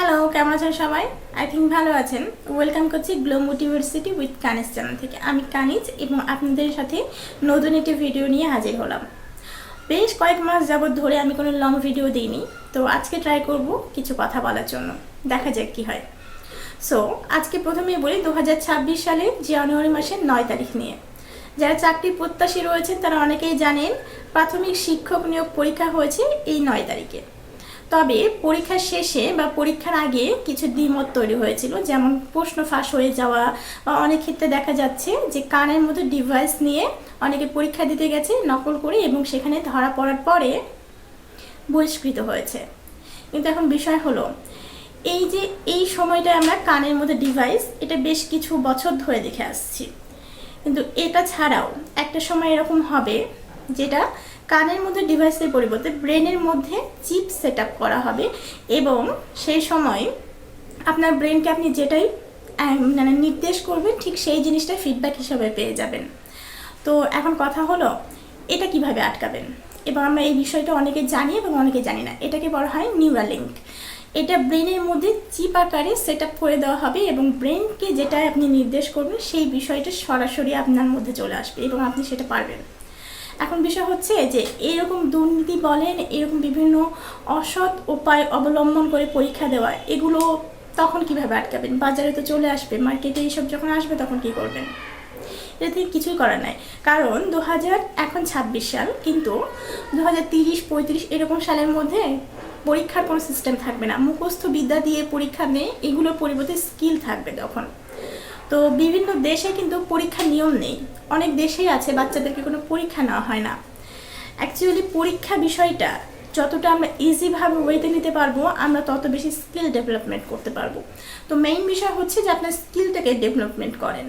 Hello কেমন আছেন সবাই? আই থিঙ্ক ভালো আছেন। ওয়েলকাম করছি glow motiversity with Kaniz channel থেকে। আমি কানিজ এবং আপনাদের সাথে নতুন একটি ভিডিও নিয়ে হাজির হলাম। বেশ কয়েক মাস যাবৎ ধরে আমি কোনো লং ভিডিও দিইনি, তো আজকে ট্রাই করব কিছু কথা বলার জন্য। দেখা যাক কি হয়। সো আজকে প্রথমেই বলি দু হাজার ছাব্বিশ সালের জানুয়ারি মাসের নয় তারিখ নিয়ে। যারা চাকরি প্রত্যাশী রয়েছেন তারা অনেকেই জানেন, প্রাথমিক শিক্ষক নিয়োগ পরীক্ষা হয়েছে এই নয় তারিখে। তবে পরীক্ষার শেষে বা পরীক্ষার আগে কিছু দ্বিমত তৈরি হয়েছিল, যেমন প্রশ্ন ফাঁস হয়ে যাওয়া বা অনেক ক্ষেত্রে দেখা যাচ্ছে যে কানের মতো ডিভাইস নিয়ে অনেকে পরীক্ষা দিতে গেছে, নকল করে এবং সেখানে ধরা পড়ার পরে বহিষ্কৃত হয়েছে। কিন্তু এখন বিষয় হলো, এই যে এই সময়টা আমরা কানের মধ্যে ডিভাইস এটা বেশ কিছু বছর ধরে দেখে আসছি। কিন্তু এটা ছাড়াও একটা সময় এরকম হবে যেটা কানের মধ্যে ডিভাইসের পরিবর্তে ব্রেনের মধ্যে চিপ সেট করা হবে এবং সেই সময় আপনার ব্রেনকে আপনি যেটাই মানে নির্দেশ করবেন, ঠিক সেই জিনিসটা ফিডব্যাক হিসাবে পেয়ে যাবেন। তো এখন কথা হলো, এটা কীভাবে আটকাবেন? এবং আমরা এই বিষয়টা অনেকে জানি এবং অনেকে জানি না। এটাকে বলা হয় নিউরালিঙ্ক এটা ব্রেনের মধ্যে চিপ আকারে সেট করে দেওয়া হবে এবং ব্রেনকে যেটা আপনি নির্দেশ করবেন, সেই বিষয়টা সরাসরি আপনার মধ্যে চলে আসবে এবং আপনি সেটা পারবেন। এখন বিষয় হচ্ছে যে এরকম দুর্নীতি বলেন, এরকম বিভিন্ন অসৎ উপায় অবলম্বন করে পরীক্ষা দেওয়া, এগুলো তখন কীভাবে আটকাবেন? বাজারে তো চলে আসবে, মার্কেটে এইসব যখন আসবে তখন কি করবেন? এটা থেকে কিছুই করার নাই। কারণ দু হাজার এখন ছাব্বিশ সাল, কিন্তু দু হাজার তিরিশ, পঁয়ত্রিশ এরকম সালের মধ্যে পরীক্ষার কোনো সিস্টেম থাকবে না। মুখস্থ বিদ্যা দিয়ে পরীক্ষা নেই, এগুলোর পরিবর্তে স্কিল থাকবে তখন। তো বিভিন্ন দেশে কিন্তু পরীক্ষার নিয়ম নেই। অনেক দেশেই আছে বাচ্চাদেরকে কোনো পরীক্ষা নেওয়া হয় না। অ্যাকচুয়ালি পরীক্ষা বিষয়টা যতটা আমরা ইজিভাবে ওয়েতে নিতে পারব, আমরা তত বেশি স্কিল ডেভেলপমেন্ট করতে পারব। তো মেইন বিষয় হচ্ছে যে আপনার স্কিলটাকে ডেভেলপমেন্ট করেন।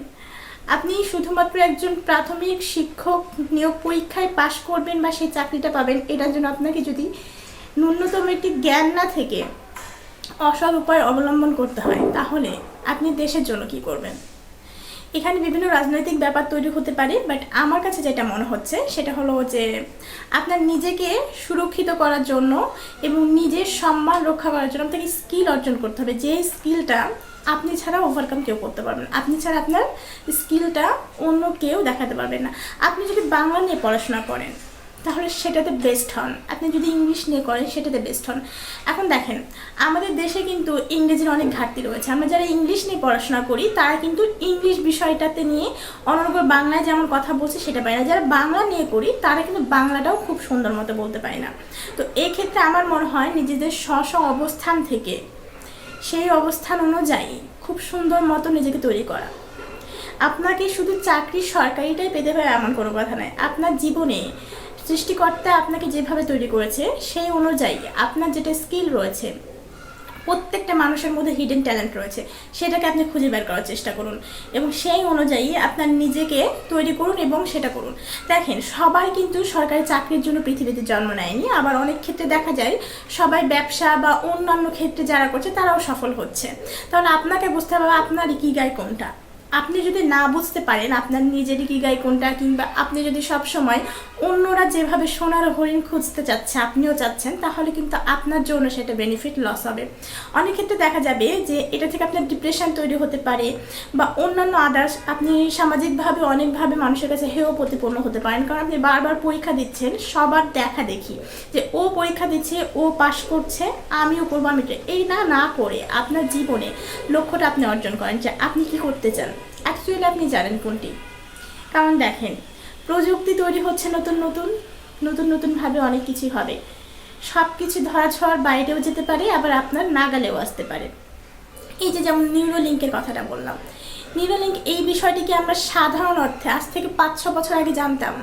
আপনি শুধুমাত্র একজন প্রাথমিক শিক্ষক নিয়োগ পরীক্ষায় পাশ করবেন বা সেই চাকরিটা পাবেন, এটার জন্য আপনাকে যদি ন্যূনতম একটি জ্ঞান না থেকে অসৎ উপায় অবলম্বন করতে হয়, তাহলে আপনি দেশের জন্য কি করবেন? এখানে বিভিন্ন রাজনৈতিক ব্যাপার তৈরি হতে পারে বাট আমার কাছে যেটা মনে হচ্ছে, সেটা হলো যে আপনার নিজেকে সুরক্ষিত করার জন্য এবং নিজের সম্মান রক্ষা করার জন্য আপনাকে স্কিল অর্জন করতে হবে। যে স্কিলটা আপনি ছাড়া ওভারকাম কেউ করতে পারবেন আপনি ছাড়া আপনার স্কিলটা অন্য কেউ দেখাতে পারবেন না। আপনি যদি বাংলা নিয়ে পড়াশোনা করেন তাহলে সেটাতে বেস্ট হন। আপনি যদি ইংলিশ নিয়ে করেন, সেটাতে বেস্ট হন। এখন দেখেন, আমাদের দেশে কিন্তু ইংরেজির অনেক ঘাটতি রয়েছে। আমরা যারা ইংলিশ নিয়ে পড়াশোনা করি, তারা কিন্তু ইংলিশ বিষয়টাতে নিয়ে অনর্গল বাংলায় যেমন কথা বলছে, সেটা পারে না। যারা বাংলা নিয়ে করি, তারা কিন্তু বাংলাটাও খুব সুন্দর মতো বলতে পারে না। তো এই ক্ষেত্রে আমার মনে হয় নিজেদের স্ব স্ব অবস্থান থেকে, সেই অবস্থান অনুযায়ী খুব সুন্দর মতো নিজেকে তৈরি করা। আপনাকে শুধু চাকরি সরকারিটাই পেতে হবে এমন কোনো কথা নয় আপনার জীবনে সৃষ্টিকর্তা আপনাকে যেভাবে তৈরি করেছে, সেই অনুযায়ী আপনার যেটা স্কিল রয়েছে, প্রত্যেকটা মানুষের মধ্যে হিডেন ট্যালেন্ট রয়েছে, সেটাকে আপনি খুঁজে বের করার চেষ্টা করুন এবং সেই অনুযায়ী আপনার নিজেকে তৈরি করুন এবং সেটা করুন। দেখেন, সবাই কিন্তু সরকারি চাকরির জন্য পৃথিবীতে জন্ম নেয়নি, আবার অনেক ক্ষেত্রে দেখা যায় সবাই ব্যবসা বা অন্যান্য ক্ষেত্রে যারা করছে, তারাও সফল হচ্ছে। তাহলে আপনাকে বুঝতে হবে আপনার ইকিগাই কোনটা। আপনি যদি না বুঝতে পারেন আপনার নিজের ইকিগাই কোনটা কিংবা আপনি যদি সব সময় অন্যরা যেভাবে সোনার হরিণ খুঁজতে চাচ্ছে, আপনিও চাচ্ছেন, তাহলে কিন্তু আপনার জন্য সেটা বেনিফিট লস হবে। অনেক ক্ষেত্রে দেখা যাবে যে এটা থেকে আপনার ডিপ্রেশন তৈরি হতে পারে বা অন্যান্য আদার্স আপনি সামাজিকভাবে, অনেকভাবে মানুষের কাছে হেয় প্রতিপন্ন হতে পারেন। কারণ আপনি বারবার পরীক্ষা দিচ্ছেন, সবার দেখা দেখি যে ও পরীক্ষা দিচ্ছে, ও পাশ করছে, আমিও করব, আমি এই না না করে আপনার জীবনে লক্ষ্যটা আপনি অর্জন করেন যে আপনি কি করতে চান। অ্যাকচুয়ালি আপনি জানেন কোনটি? কারণ দেখেন, প্রযুক্তি তৈরি হচ্ছে নতুন নতুন নতুন নতুনভাবে অনেক কিছু হবে। সব কিছু ধরা ছোঁয়ার বাইরেও যেতে পারে, আবার আপনার নাগালেও আসতে পারে। এই যে যেমন নিউরোলিঙ্কের কথাটা বললাম। নিউরোলিঙ্ক এই বিষয়টিকে আমরা সাধারণ অর্থে আজ থেকে পাঁচ ছ বছর আগে জানতাম।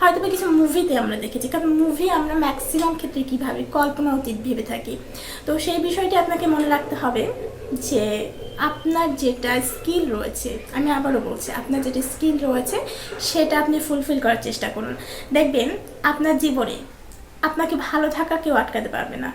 হয়তো বা কিছু মুভিতে আমরা দেখেছি। কারণ মুভি আমরা ম্যাক্সিমাম ক্ষেত্রে কীভাবে কল্পনা অতীত ভেবে থাকি। তো সেই বিষয়টি আপনাকে মনে রাখতে হবে যে আপনার যেটা স্কিল রয়েছে, আমি আবারও বলছি, আপনার যেটা স্কিল রয়েছে, সেটা আপনি ফুলফিল করার চেষ্টা করুন। দেখবেন, আপনার জীবনে আপনাকে ভালো থাকা কেউ আটকাতে পারবে না।